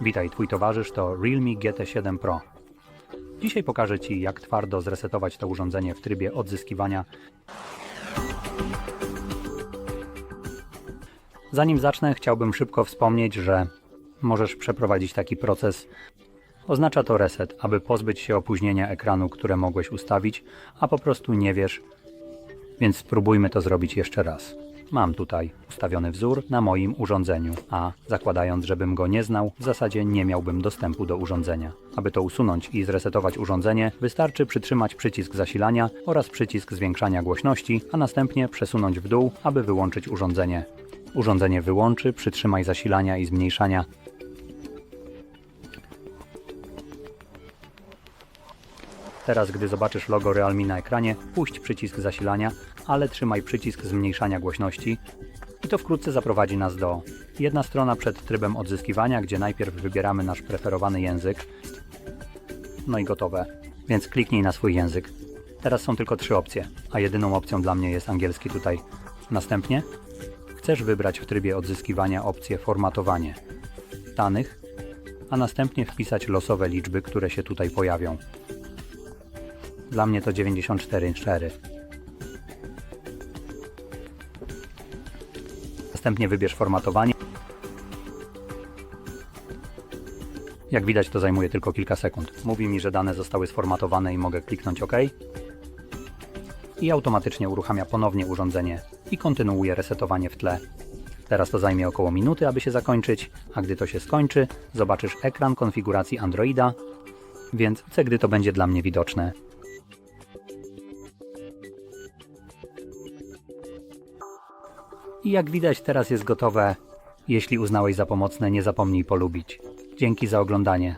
Witaj, twój towarzysz to Realme GT7 Pro. Dzisiaj pokażę Ci, jak twardo zresetować to urządzenie w trybie odzyskiwania. Zanim zacznę, chciałbym szybko wspomnieć, że możesz przeprowadzić taki proces. Oznacza to reset, aby pozbyć się opóźnienia ekranu, które mogłeś ustawić, a po prostu nie wiesz, więc spróbujmy to zrobić jeszcze raz. Mam tutaj ustawiony wzór na moim urządzeniu, a zakładając, żebym go nie znał, w zasadzie nie miałbym dostępu do urządzenia. Aby to usunąć i zresetować urządzenie, wystarczy przytrzymać przycisk zasilania oraz przycisk zwiększania głośności, a następnie przesunąć w dół, aby wyłączyć urządzenie. Urządzenie wyłączy, przytrzymaj zasilania i zmniejszania Teraz, gdy zobaczysz logo Realme na ekranie, puść przycisk zasilania, ale trzymaj przycisk zmniejszania głośności i to wkrótce zaprowadzi nas do jedna strona przed trybem odzyskiwania, gdzie najpierw wybieramy nasz preferowany język. No i gotowe. Więc kliknij na swój język. Teraz są tylko trzy opcje, a jedyną opcją dla mnie jest angielski tutaj. Następnie chcesz wybrać w trybie odzyskiwania opcję formatowanie danych, a następnie wpisać losowe liczby, które się tutaj pojawią. Dla mnie to 94,4. Następnie wybierz formatowanie. Jak widać, to zajmuje tylko kilka sekund. Mówi mi, że dane zostały sformatowane i mogę kliknąć OK. I automatycznie uruchamia ponownie urządzenie i kontynuuje resetowanie w tle. Teraz to zajmie około minuty, aby się zakończyć, a gdy to się skończy, zobaczysz ekran konfiguracji Androida, więc chcę, gdy to będzie dla mnie widoczne. I jak widać teraz jest gotowe. Jeśli uznałeś za pomocne, nie zapomnij polubić. Dzięki za oglądanie.